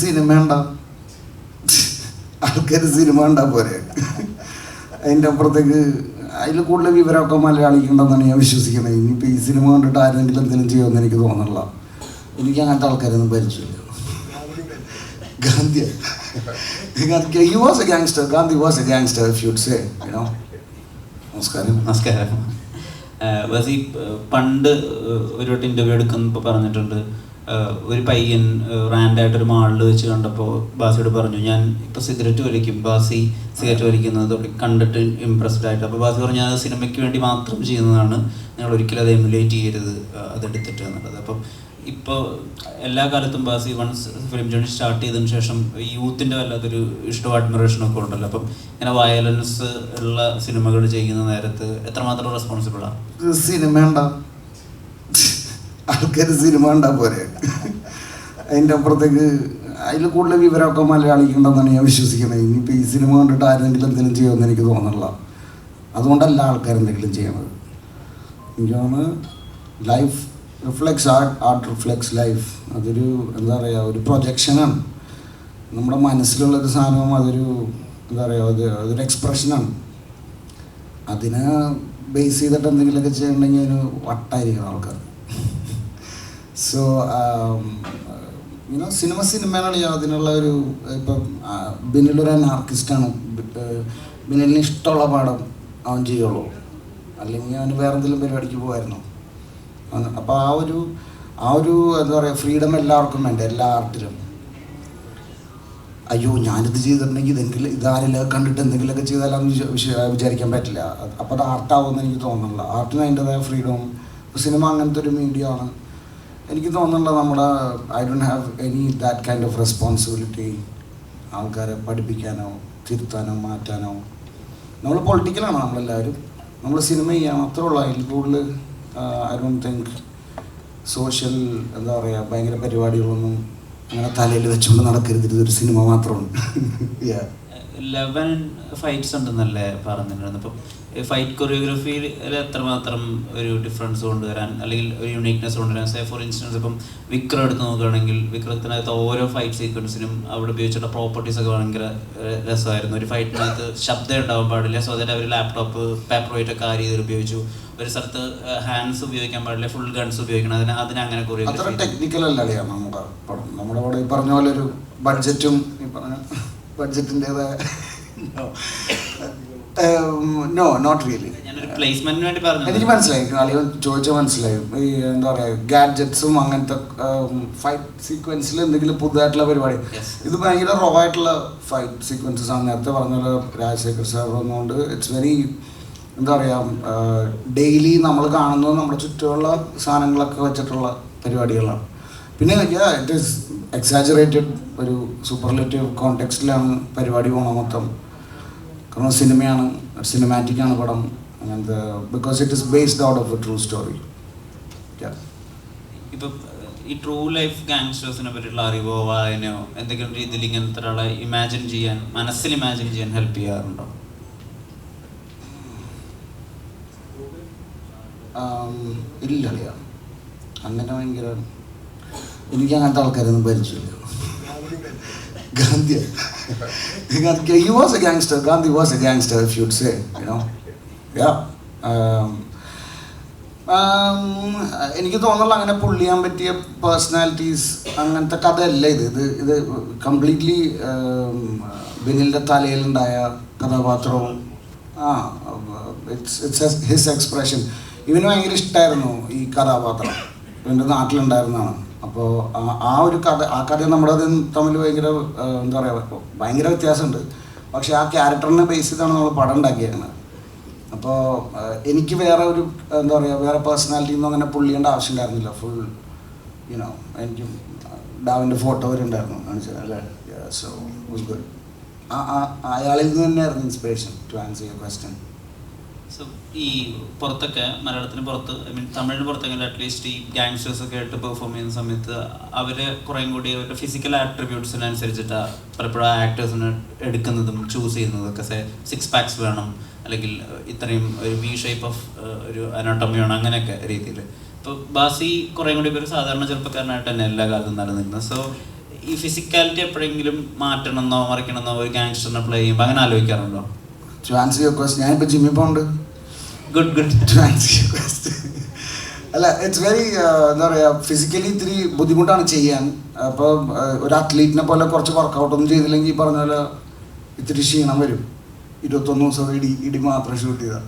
Cinema ഉണ്ടാ ആൾക്കാർ cinema ഉണ്ടാ പോരെ. അതിന്റെ അപ്പുറത്തേക്ക് അതിൽ കൂടുതൽ വിവരമൊക്കെ മലയാളിക്കുണ്ടെന്നാണ് ഞാൻ വിശ്വസിക്കുന്നത് ഇനിയിപ്പോൾ ഈ സിനിമ കണ്ടിട്ട് ആരെങ്കിലും എന്തെങ്കിലും ചെയ്യുമെന്ന് എനിക്ക് തോന്നുന്നില്ല. എനിക്ക് അങ്ങനത്തെ ആൾക്കാരൊന്നും പരിചയമില്ല. Gandhi he was a gangster Gandhi was a gangster if you'd say you know നമസ്കാരം. നമസ്കാരം. പണ്ട് ഒരു വട്ടം ഇന്റർവ്യൂ എടുക്കുന്നപ്പോൾ പറഞ്ഞിട്ടുണ്ട് ഒരു പയ്യൻ റാൻഡായിട്ട് ഒരു മാളിൽ വെച്ച് കണ്ടപ്പോൾ ബാസിയോട് പറഞ്ഞു ഞാൻ ഇപ്പോൾ സിഗരറ്റ് വലിക്കും. ബാസി സിഗരറ്റ് വലിക്കുന്നത് കണ്ടിട്ട് ഇമ്പ്രസ്ഡ് ആയിട്ട്. അപ്പോൾ ബാസി പറഞ്ഞു അത് സിനിമയ്ക്ക് വേണ്ടി മാത്രം ചെയ്യുന്നതാണ്. നിങ്ങൾ ഒരിക്കലും അത് എമുലേറ്റ് ചെയ്യരുത് അതെടുത്തിട്ട് എന്നുള്ളത്. അപ്പം ഇപ്പോൾ എല്ലാ കാലത്തും ബാസി വൺസ് ഫിലിം ജേണി സ്റ്റാർട്ട് ചെയ്തതിന് ശേഷം യൂത്തിന്റെ വല്ലാത്തൊരു ഇഷ്ടവും അഡ്മിറേഷനൊക്കെ ഉണ്ടല്ലോ. അപ്പം ഇങ്ങനെ വയലൻസ് ഉള്ള സിനിമകൾ ചെയ്യുന്ന നേരത്ത് എത്രമാത്രം റെസ്പോൺസിബിളാണ് സിനിമ ഉണ്ടാ? ആൾക്കാർ സിനിമ ഉണ്ടാ പോരെ. അതിന്റെ അപ്പുറത്തേക്ക് അതിൽ കൂടുതൽ വിവരമൊക്കെ മലയാളിക്കുണ്ടെന്നാണ് ഞാൻ വിശ്വസിക്കുന്നത്. ഇനിയിപ്പോൾ ഈ സിനിമ കണ്ടിട്ട് ആരെങ്കിലും എന്തെങ്കിലും ചെയ്യുമെന്ന് എനിക്ക് തോന്നുന്നില്ല. അതുകൊണ്ടല്ല ആൾക്കാർ എന്തെങ്കിലും ചെയ്യണത് എനിക്കാണ് life reflects art art reflects life അതൊരു എന്താ പറയുക ഒരു പ്രൊജക്ഷനാണ്. നമ്മുടെ മനസ്സിലുള്ളൊരു സാധനം അതൊരു എന്താ പറയുക അത് അതൊരു എക്സ്പ്രഷനാണ്. അതിനെ ബേസ് ചെയ്തിട്ട് എന്തെങ്കിലുമൊക്കെ ചെയ്യണമെങ്കിൽ അതിന് വട്ടായിരിക്കണം ആൾക്കാർ സോ യുനോ സിനിമ സിനിമയാണ് അതിനുള്ള ഒരു ഇപ്പം ബിനിലൊരു ആർട്ടിസ്റ്റാണ് ബിനിലിന് ഇഷ്ടമുള്ള പാഠം അവൻ ചെയ്യുള്ളൂ. അല്ലെങ്കിൽ അവന് വേറെ എന്തെങ്കിലും പരിപാടിക്ക് പോകുമായിരുന്നു അപ്പോൾ ആ ഒരു ആ ഒരു എന്താ പറയുക ഫ്രീഡം എല്ലാവർക്കും വേണ്ട എല്ലാ ആർട്ടിലും അയ്യോ ഞാനിത് ചെയ്തിട്ടുണ്ടെങ്കിൽ ഇതെങ്കിലും ഇതാരെല്ലാം കണ്ടിട്ട് എന്തെങ്കിലുമൊക്കെ ചെയ്താലാന്ന് വിചാരിക്കാൻ പറ്റില്ല. അപ്പോൾ അത് ആർട്ടാവുമെന്ന് എനിക്ക് തോന്നുന്നില്ല. ആർട്ടിന് അതിന്റെതായ ഫ്രീഡം സിനിമ അങ്ങനത്തെ ഒരു മീഡിയ ആണ്. എനിക്ക് തോന്നുന്നുള്ള നമ്മുടെ I don't have any that kind of responsibility ആൾക്കാരെ പഠിപ്പിക്കാനോ തിരുത്താനോ മാറ്റാനോ. നമ്മൾ പൊളിറ്റിക്കലാണ് നമ്മളെല്ലാവരും. നമ്മൾ സിനിമ ചെയ്യാൻ അത്രേ ഉള്ളൂ. അതിൽ കൂടുതൽ ഐ ഡോണ്ട് തിങ്ക് സോഷ്യൽ എന്താ പറയുക ഭയങ്കര പരിപാടികളൊന്നും അങ്ങനെ തലയിൽ വെച്ചുകൊണ്ട് നടക്കരുത്. ഇതൊരു സിനിമ മാത്രമാണ്. Yeah. ലെവൻ ഫൈറ്റ്സ് ഉണ്ടെന്നല്ലേ പറഞ്ഞിട്ടുണ്ടായിരുന്നു അപ്പം ഫൈറ്റ് കൊറിയോഗ്രഫിയിൽ എത്രമാത്രം ഒരു ഡിഫറൻസ് കൊണ്ടുവരാൻ അല്ലെങ്കിൽ ഒരു യുണീക്നെസ് കൊണ്ടുവരാൻ? സേ ഫോർ ഇൻസ്റ്റൻസ് ഇപ്പം വിക്രം എടുത്ത് നോക്കുകയാണെങ്കിൽ വിക്രത്തിനകത്ത് ഓരോ ഫൈറ്റ് സീക്വൻസിനും അവിടെ ഉപയോഗിച്ചിട്ടുള്ള പ്രോപ്പർട്ടീസ് ഒക്കെ ഭയങ്കര രസമായിരുന്നു. ഒരു ഫൈറ്റിനകത്ത് ശബ്ദം ഉണ്ടാവാൻ പാടില്ല. സോ അതായത് അവർ ലാപ്ടോപ്പ് പേപ്പർ വെയിറ്റ് ഒക്കെ ആ രീതിയിൽ ഉപയോഗിച്ചു? ഒരു സ്ഥലത്ത് ഹാൻഡ്സ് ഉപയോഗിക്കാൻ പാടില്ല. ഫുൾ ഗൺസ് ഉപയോഗിക്കണം. അതിന് അതിനെ അങ്ങനെ കൊറിയോഗ്രഫി ടെക്നിക്കൽ അല്ല നമ്മുടെ നമ്മുടെ ഇവിടെ ഈ പറഞ്ഞ പോലെ ഒരു ബഡ്ജറ്റും ഈ പറഞ്ഞ ബഡ്ജറ്റിന്റെതായ നോ നോട്ട് റിയലി എനിക്ക് മനസ്സിലായി. അളിയൻ ചോദിച്ചാൽ മനസ്സിലായി. ഈ എന്താ പറയുക ഗാഡ്ജറ്റ്സും അങ്ങനത്തെ ഫൈറ്റ് സീക്വൻസിൽ എന്തെങ്കിലും പുതുതായിട്ടുള്ള പരിപാടി. ഇത് ഭയങ്കര റോ ആയിട്ടുള്ള ഫൈറ്റ് സീക്വൻസസ് ആണ്. നേരത്തെ പറഞ്ഞ പോലെ രാജശേഖർ സാർ വന്നുകൊണ്ട് ഇറ്റ്സ് വെരി എന്താ പറയുക ഡെയിലി നമ്മൾ കാണുന്നത് നമ്മുടെ ചുറ്റുമുള്ള സാധനങ്ങളൊക്കെ വെച്ചിട്ടുള്ള പരിപാടികളാണ്. പിന്നെ ഇറ്റ് ഈസ് എക്സാജറേറ്റഡ് ഒരു സൂപ്പർലേറ്റീവ് കോണ്ടെക്സ്റ്റിലാണ് പരിപാടി പോണ മൊത്തം. കാരണം സിനിമയാണ് സിനിമാറ്റിക് ആണ് പടം. അങ്ങനത്തെ because it is based out of a true story ഇപ്പൊ ഈ ട്രൂ ലൈഫ് ഗാങ്സ്റ്റേഴ്സിനെ പറ്റിയുള്ള അറിവോ വായനയോ എന്തെങ്കിലും രീതിയിൽ ഇങ്ങനത്തെ ഒരാളെ ഇമാജിൻ ചെയ്യാൻ മനസ്സിൽ ഇമാജിൻ ചെയ്യാൻ ഹെൽപ്പ് ചെയ്യാറുണ്ടോ? ഇല്ല അളിയ അങ്ങനെ ഭയങ്കര എനിക്ക് അങ്ങനത്തെ ആൾക്കാരൊന്നും പരിചയമില്ല. He was a gangster Gandhi was a gangster you'd say you know yeah എനിക്ക് തോന്നുന്നില്ല അങ്ങനെ പുള്ളിയാൻ ചെയ്യാൻ പറ്റിയ പേഴ്സണാലിറ്റീസ് അങ്ങനത്തെ കഥയല്ല ഇത്. ഇത് ഇത് കംപ്ലീറ്റ്ലി ബിനിലിന്റെ തലയിലുണ്ടായ കഥാപാത്രവും ആ ഇറ്റ്സ് ഇറ്റ്സ് ഹിസ് എക്സ്പ്രഷൻ ഇവന് ഭയങ്കര ഇഷ്ടമായിരുന്നു ഈ കഥാപാത്രം. ഇവന്റെ നാട്ടിലുണ്ടായിരുന്നതാണ്. അപ്പോൾ ആ ഒരു കഥ ആ കഥ നമ്മുടെ തമ്മിൽ ഭയങ്കര എന്താ പറയുക ഭയങ്കര വ്യത്യാസമുണ്ട്. പക്ഷേ ആ ക്യാരക്ടറിനെ ബേസ് ചെയ്താണ് നമ്മൾ പടം ഉണ്ടാക്കിയേക്കുന്നത് അപ്പോൾ എനിക്ക് വേറെ ഒരു എന്താ പറയുക വേറെ പേഴ്സണാലിറ്റി ഒന്നും അങ്ങനെ പുള്ളിയേണ്ട ആവശ്യം ഉണ്ടായിരുന്നില്ല ഫുൾ യുനോ എനിക്ക് ഡാവിന്റെ ഫോട്ടോ വരെ ഉണ്ടായിരുന്നു. കാണിച്ചത് അല്ലേ? സോ ഗുഡ് അയാളിൽ നിന്ന് തന്നെയായിരുന്നു inspiration to answer your question so ഈ പുറത്തൊക്കെ മലയാളത്തിന് പുറത്ത് ഐ മീൻ തമിഴിന് പുറത്തെങ്കിലും അറ്റ്ലീസ്റ്റ് ഈ ഗാങ്സ്റ്റേഴ്സ് ഒക്കെ ആയിട്ട് പെർഫോം ചെയ്യുന്ന സമയത്ത് അവർ കുറേം കൂടി അവരുടെ ഫിസിക്കൽ ആട്രിബ്യൂട്ട്സിനനുസരിച്ചിട്ടാണ് പലപ്പോഴും ആക്ടേഴ്സിന് എടുക്കുന്നതും ചൂസ് ചെയ്യുന്നതും ഒക്കെ സിക്സ് പാക്സ് വേണം. അല്ലെങ്കിൽ ഇത്രയും ഒരു വി ഷേപ്പ് ഓഫ് ഒരു അനോട്ടമി വേണം അങ്ങനെയൊക്കെ രീതിയിൽ ഇപ്പോൾ ബാസി കുറേ കൂടി ഒരു സാധാരണ ചെറുപ്പക്കാരനായിട്ട് തന്നെ എല്ലാ കാലത്തും നിലനിൽക്കുന്നത് സോ ഈ ഫിസിക്കാലിറ്റി എപ്പോഴെങ്കിലും മാറ്റണമെന്നോ മറിക്കണമെന്നോ ഒരു ഗാങ്സ്റ്ററിനെ പ്ലേ ചെയ്യുമ്പോൾ അങ്ങനെ ആലോചിക്കാറുണ്ടോ? ടു ആൻസർ യുവർ ക്വസ്റ്റ് ഞാനിപ്പോൾ ജിമ്മിൽ പോകുന്നുണ്ട് good good to answer your quest അല്ല ഇറ്റ്സ് വെരി എന്താ പറയുക ഫിസിക്കലി ഇത്തിരി ബുദ്ധിമുട്ടാണ് ചെയ്യാൻ. അപ്പോൾ ഒരു അത്ലീറ്റിനെ പോലെ കുറച്ച് വർക്കൗട്ടൊന്നും ചെയ്തില്ലെങ്കിൽ പറഞ്ഞ പോലെ ഇത്തിരി ക്ഷീണം വരും. ഇരുപത്തൊന്ന് ദിവസം ഇടി ഇടി മാത്രം ഷൂട്ട് ചെയ്താൽ